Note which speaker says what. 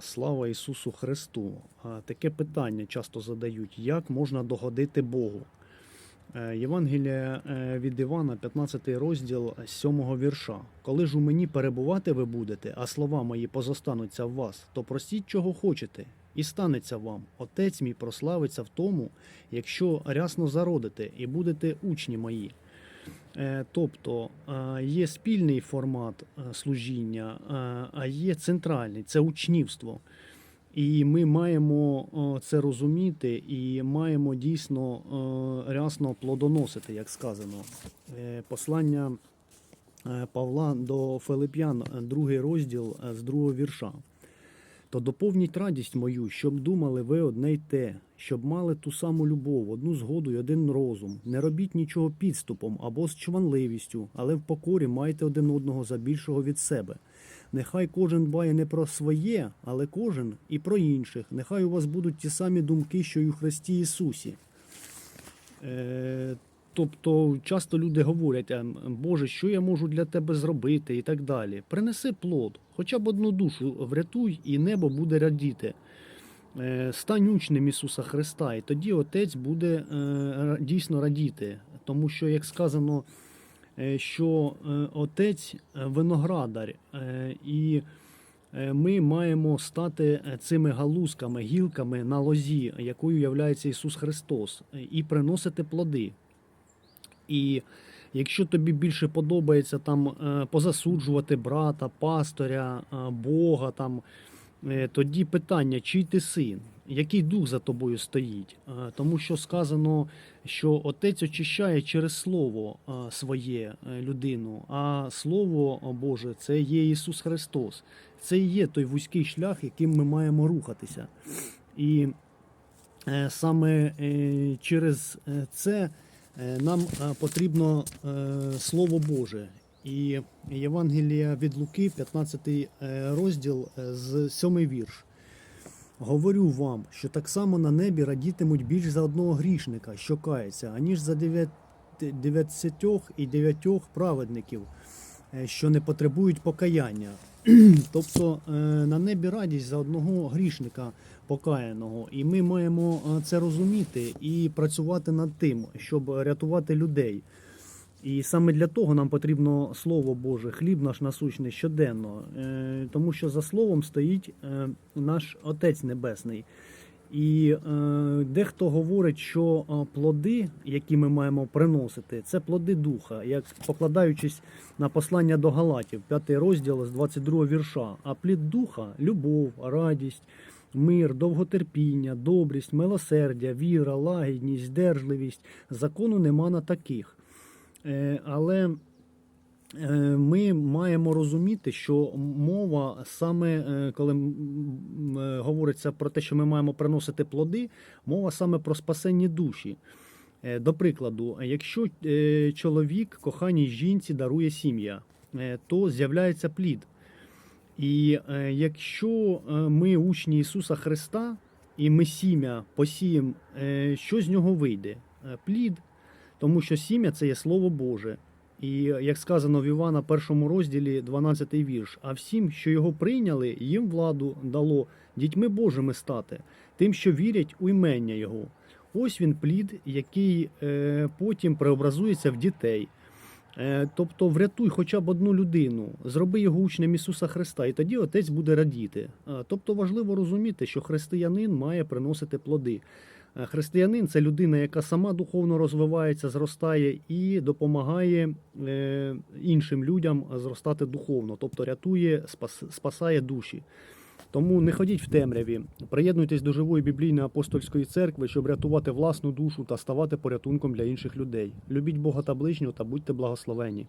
Speaker 1: Слава Ісусу Христу! Таке питання часто задають: як можна догодити Богу? Е, Євангелія е, від Івана, 15 розділ 7 вірша. Коли ж у мені перебувати ви будете, а слова мої позостануться в вас, то просіть, чого хочете, і станеться вам. Отець мій прославиться в тому, якщо рясно зародите і будете учні мої. Е, Тобто е, є спільний формат е, служіння, а є центральний це учнівство. І ми маємо це розуміти і маємо дійсно рясно плодоносити, як сказано. Послання Павла до Филип'ян, другий розділ з другого вірша. То доповніть радість мою, щоб думали ви одне й те, щоб мали ту саму любов, одну згоду й один розум. Не робіть нічого підступом або з чванливістю, але в покорі майте один одного за більшого від себе. Нехай кожен дбає не про своє, але кожен і про інших. Нехай у вас будуть ті самі думки, що й у Христі Ісусі. Е, тобто часто люди говорять, Боже, що я можу для тебе зробити і так далі. Принеси плод, хоча б одну душу врятуй, і небо буде радіти. Е, Стань учнем Ісуса Христа, і тоді Отець буде е, дійсно радіти. Тому що, як сказано, е, що Отець виноградар, і ми маємо стати цими галузками, гілками на лозі, якою являється Ісус Христос, і приносити плоди. І якщо тобі більше подобається там е, позасуджувати брата, пастиря, е, Бога, там, е, тоді питання, чий ти син, який дух за тобою стоїть. Тому що сказано, що Отець очищає через Слово своє людину, а Слово Боже це є Ісус Христос. Це і є той вузький шлях, яким ми маємо рухатися. І саме через це нам е, потрібно е, Слово Боже. І Євангелія від Луки, 15 е, розділ е, з 7 вірш. Говорю вам, що так само на небі радітимуть більш за одного грішника, що кається, аніж за дев'ят- і дев'ятьох праведників, е, що не потребують покаяння. Тобто е, на небі радість за одного грішника покаяного, і ми маємо е, це розуміти і працювати над тим, щоб рятувати людей. І саме для того нам потрібно Слово Боже, хліб наш насущний щоденно, Е, тому що за Словом стоїть е, наш Отець Небесний. І е, дехто говорить, що е, плоди, які ми маємо приносити, це плоди духа, як покладаючись на послання до Галатів, 5 розділ з 22 вірша. А плід духа любов, радість, мир, довготерпіння, добрість, милосердя, віра, лагідність, здержливість. Закону нема на таких. Е, Але ми маємо розуміти, що мова саме е, коли е, говориться про те, що ми маємо приносити плоди, мова саме про спасенні душі. Е, До прикладу, якщо е, чоловік коханій жінці дарує сім'я, е, то з'являється плід. І е, якщо е, ми учні Ісуса Христа і ми сім'я посіємо, е, що з нього вийде? Е, Плід, тому що сім'я це є Слово Боже. І як сказано в Івана першому розділі, 12 вірш, а всім, що його прийняли, їм владу дало дітьми Божими стати, тим, що вірять у імення Його. Ось він плід, який е, потім преобразується в дітей. Е, Тобто врятуй хоча б одну людину, зроби його учнем Ісуса Христа, і тоді Отець буде радіти. Е, Тобто важливо розуміти, що християнин має приносити плоди. Е, Християнин це людина, яка сама духовно розвивається, зростає і допомагає е, іншим людям зростати духовно, тобто рятує, спасає душі. Тому не ходіть в темряві, приєднуйтесь до живої біблійної апостольської церкви, щоб рятувати власну душу та ставати порятунком для інших людей. Любіть Бога та ближнього та будьте благословені.